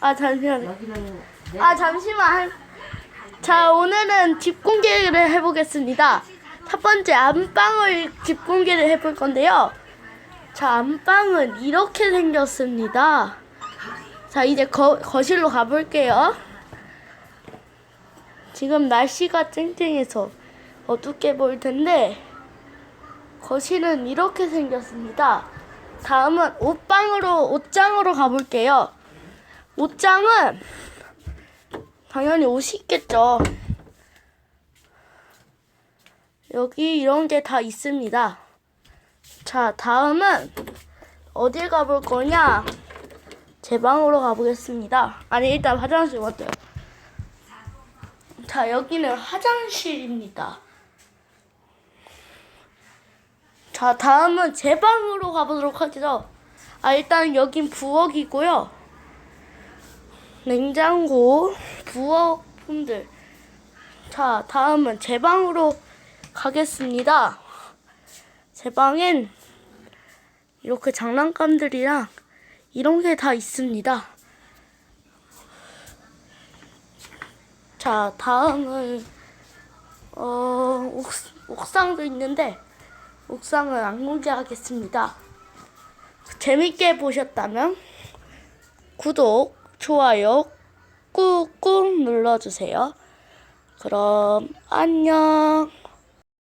아. 여기는 내 아 잠시만. 자 오늘은 집 공개를 해보겠습니다. 첫 번째 안방을 집 공개를 해볼 건데요. 자 안방은 이렇게 생겼습니다. 자 이제 거, 거실로 가볼게요. 지금 날씨가 쨍쨍해서 어둡게 보일 텐데 거실은 이렇게 생겼습니다. 다음은 옷방으로 옷장으로 가볼게요. 옷장은 당연히 옷이 있겠죠. 여기 이런 게 다 있습니다. 자, 다음은 어딜 가볼 거냐? 제 방으로 가보겠습니다. 아니, 일단 화장실 먼저. 자, 여기는 화장실입니다. 자, 다음은 제 방으로 가보도록 하죠. 아, 일단 여긴 부엌이고요. 냉장고, 부엌품들. 자, 다음은 제 방으로 가겠습니다. 제 방엔 이렇게 장난감들이랑 이런 게 다 있습니다. 자, 다음은 어, 옥, 옥상도 있는데 옥상은 안 공개하겠습니다. 재밌게 보셨다면 구독, 좋아요 꾹꾹 눌러주세요. 그럼 안녕.